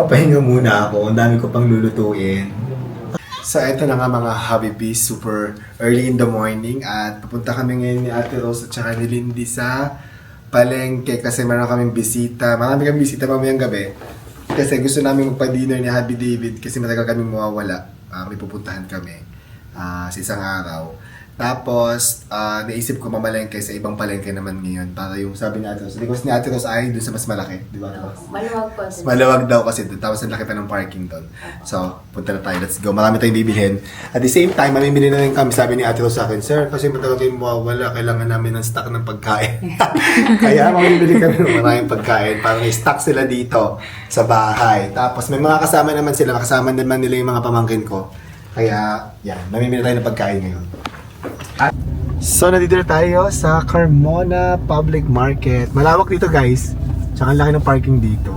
Papahinga muna ako. Ang dami ko pang lulutuin. So, ito na nga mga Bees. Super early in the morning. At pupunta kami ngayon ni Ate Rose at saka ni Lindy sa palengke kasi meron kaming bisita. Marami kaming bisita mamayang gabi. Kasi gusto namin magpa-dinner ni Happy David kasi matagal kami mawawala. Ah, may pupuntahan kami ah, sa isang araw. Tapos, ah, naisip ko mamalengke sa ibang palengke naman ngayon para yung sabi ni Ate Rose. Because ni Ate Rose ay doon sa mas malaki. Di ba? Ate Rose? Maluwag po. Malawag daw kasi doon. Tapos ang laki pa ng parking doon. So, punta na tayo. Let's go. Marami tayong bibilhin. At the same time, mamimili na rin kami. Sabi ni Ate Rose sa akin, Sir, kasi matagal kayong mawawala. Kailangan namin ng stock ng pagkain. Kaya mamimili kami ng maraming pagkain para may stock sila dito sa bahay. Tapos may mga kasama naman sila. Kasama naman nila yung mga pamangkin ko. Kaya, yan. Mamimili tayo ng pagkain ngayon. So, nandito na tayo sa Carmona Public Market. Malawak dito, guys. Tsaka laki ng parking dito.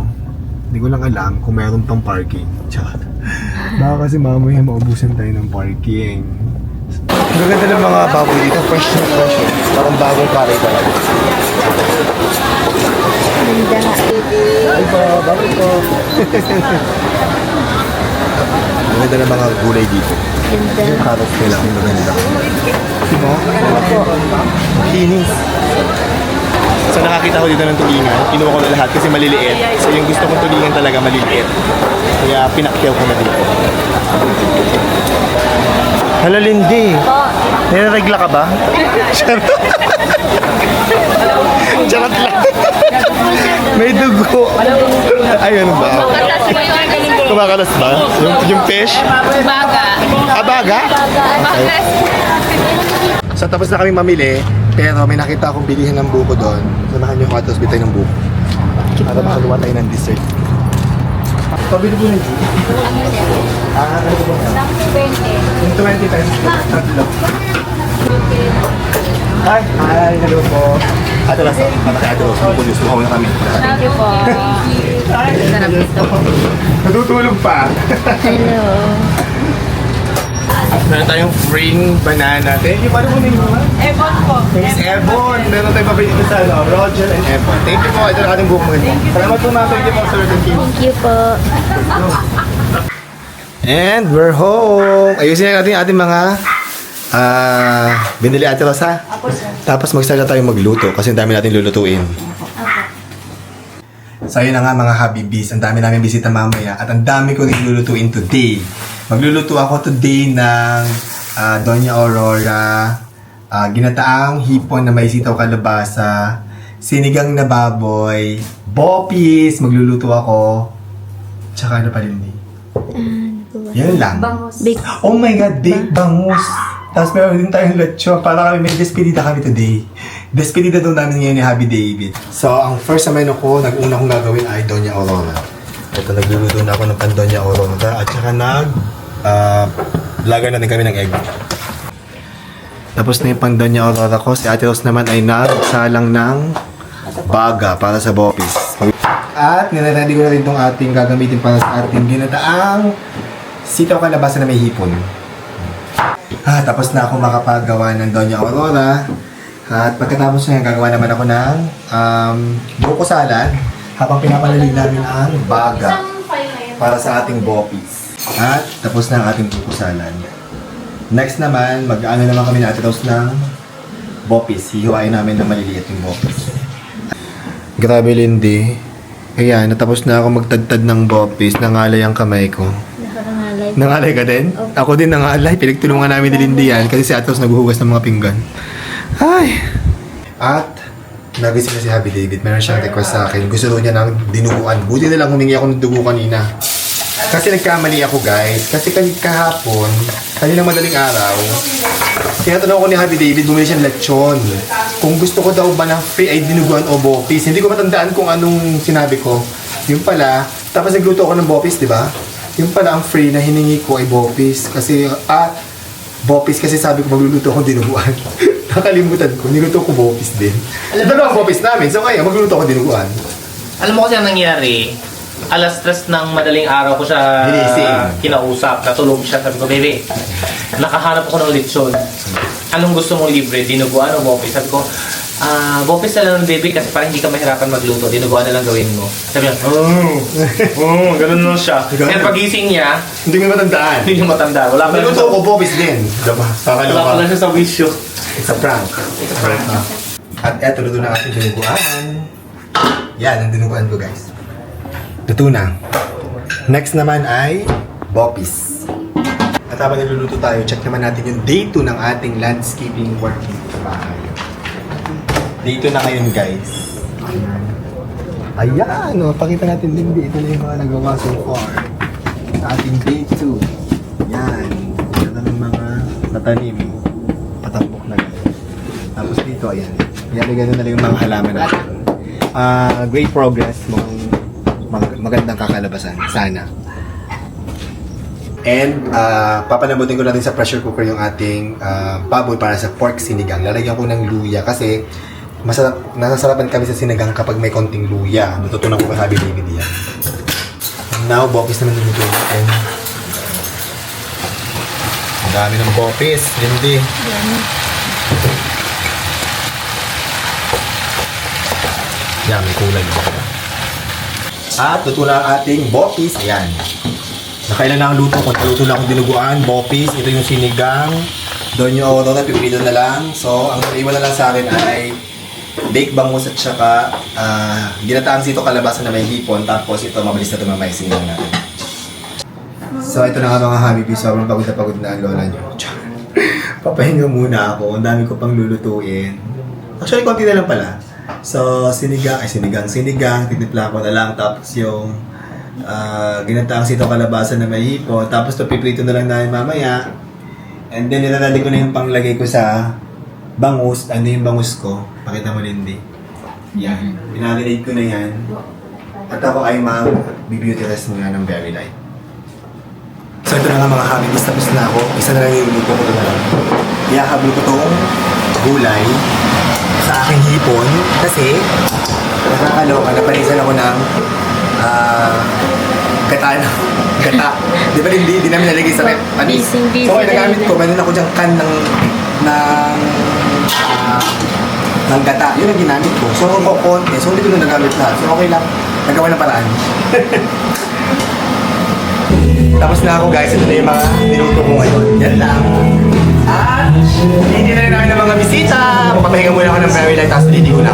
Hindi ko lang alam kung meron pang parking. Tsaka, baka kasi mamaya maubusan tayo ng parking. Ang ganda ng mga baboy dito. Fresh na fresh. Parang bagong karay talaga. Ay po, bakit po? Ang ganda ng mga gulay dito. Yung carrots nila, ang maganda. Diba? Kinis. So nakakita ko dito ng tulingan, kinuha ko na lahat kasi maliliit. So yung gusto kong tulingan talaga maliliit. Kaya pinakyaw ko na dito. Hala Lindy, nilaregla ka ba? Charot lang. May dugo. Ayun ba? Kumakalas ba? Yung, yung fish? Baga. Abaga? So tapos na kami mamili, pero may nakita akong bilihan ng buko doon. Samahan niyo ako at hospital ng buko. Para makaluwa tayo ng dessert. Pabili po ng juice. Ah, ano po ba? Yung 20 pesos. Tatlo. Hi! Hi! Hello po. Rosa. Ate Ate Rosa. Buko juice. Bukaw na kami. Thank you po. Sarap ito. Natutulog pa. Hello. Meron tayong spring banana. Thank you. Paano po name mo? Ebon po. Miss Ebon. Meron tayong pabili dito sa ano, Roger and Ebon. Thank you po. Ito na ating buong mga. Salamat po mga thank you po, sir. Thank you. Thank you po. And we're home. Ayusin na natin ating mga ah binili ate Rosa. Tapos mag-start na tayo magluto kasi ang dami natin lulutuin. So ayun na nga mga Habibis, ang dami namin bisita mamaya at ang dami ko rin lulutuin today. Magluluto ako today ng ah, Doña Aurora, ah, ginataang hipon na may sitaw kalabasa, sinigang na baboy, bopis, magluluto ako, tsaka ano pa rin eh. Yan lang. Big. Oh my God, big bangus. Tapos meron din tayong lechon. Para kami may despedida kami today. Despedida daw namin ngayon ni Happy David. So, ang first na menu ko, nag-una kong gagawin ay Doña Aurora. Ito, nagluluto na ako ng pan Doña Aurora. At saka nag... Uh, laga na din kami ng egg. Tapos na yung pan Doña Aurora ko. Si Ate Rose naman ay nagsalang ng baga para sa bopis. At niready ko na rin itong ating gagamitin para sa ating ginataang sitaw kalabasa na may hipon. Ah, tapos na ako makapagawa ng Doña Aurora. At pagkatapos na yan, gagawa naman ako ng um, buko salad habang pinapalalig namin ang baga para sa ating bopis. At tapos na ang ating buko salad. Next naman, mag-ano naman kami na Ate Rose ng bopis. Hihiwain namin ng maliliit yung bopis. Grabe, Lindy. Ayan, natapos na ako magtadtad ng bopis. Nangalay ang kamay ko. Nakarangalay. Nangalay ka din? Ako din nangalay. Pinagtulungan namin ni Lindy yan kasi si Atos naghuhugas ng mga pinggan. Ay! At, nagising na si Happy David. Meron siyang request sa akin. Gusto daw niya ng dinuguan. Buti na lang humingi ako ng dugo kanina. Kasi nagkamali ako guys. Kasi kahapon, kaninang madaling araw, tinatanong ko ni Happy David, bumili siya ng lechon. Kung gusto ko daw ba ng free ay dinuguan o bopis. Hindi ko matandaan kung anong sinabi ko. Yung pala, tapos nagluto ako ng bopis, di ba? Yung pala ang free na hiningi ko ay bopis. Kasi, ah, bopis kasi sabi ko magluluto ako dinuguan. Nakalimutan ko, niluto ko bopis din. Dalawa ang bopis namin, so kaya magluluto ako dinuguan. Alam mo kasi ang nangyari, alas stress ng madaling araw ko siya Ginising. kinausap, natulog siya. Sabi ko, baby, nakahanap ako ng lechon. Anong gusto mong libre? Dinuguan o bopis? Sabi ko, ah, bopis na lang ng baby kasi parang hindi ka mahirapan magluto. Dinuguan na lang gawin mo. Sabi niya, oh, oh, ganun lang siya. Ganun. Kaya pagising niya, Hindi ko matandaan. hindi niya matanda. Wala pa lang Naluto ko bopis din. Diba? Saka Wala pa lang siya sa wisyo. It's a prank. It's a prank. At eto, luto na ating dinuguan. Yan, ang dinuguan ko guys. Luto na. Next naman ay Bopis. At habang niluluto tayo, check naman natin yung day 2 ng ating landscaping work dito sa bahay. 2 na ngayon guys. Ayan, oh, pakita natin din dito na yung mga nagawa so far. Sa ating day 2. Yan. Yan ang mga natanim. Patambok na ganun. Tapos dito, ayan. Yan, ganun na lang yung mga halaman natin. Ah, great progress. Mukhang mag- magandang kakalabasan. Sana. And uh, papanabutin ko natin sa pressure cooker yung ating ah, baboy para sa pork sinigang. Lalagyan ko ng luya kasi masarap, nasasarapan kami sa sinigang kapag may konting luya. Natutunan ko kay Happy David yan. Now, bopis naman niluluto natin. Ang dami ng bopis. Hindi. Yan, may kulay. At luto na ang ating bopis. Ayan. Nakailan na ang luto ko. Luto na akong dinuguan, bopis. Ito yung sinigang. Doon yung oro na pipino na lang. So, ang naiwan na lang sa akin ay baked bangus at saka ah, ginataang sito kalabasan na may hipon. Tapos ito, mabilis na ito mamaya sinigang natin. So, ito na nga mga habibi. Sobrang pagod na pagod na ang lola nyo. Papahinga muna ako. Ang dami ko pang lulutuin. Actually, konti na lang pala. So, sinigang, ay sinigang, sinigang, titipla ko na lang. Tapos yung ah ginataang sito kalabasan na may hipon. Tapos to piprito na lang namin mamaya. And then, nilalali ko na yung panglagay ko sa bangus. Ano yung bangus ko? Pakita mo, Lindy. Yan. Pinalinate ko na yan. At ako ay mag-beauty rest muna ng very light. So ito na nga mga habibis, tapos na ako. Isa na lang yung luto ko na lang. Iyahabol ko tong gulay sa aking hipon kasi nakakaloka, napanisan ako ng ah gata na. Gata. Di ba hindi, hindi namin nalagay sa rep? Panis. So kaya nagamit ko, meron ako diyang can ng ng ah, ng gata. Yun ang ginamit ko. So kung konti, so hindi ko na nagamit lahat. So okay lang. Nagawa ng paraan. Tapos na ako guys, ito na yung mga niluto ko ngayon. Yan lang. At hindi na rin namin ng mga bisita. Papahinga muna ako ng very light, tapos hindi ko na.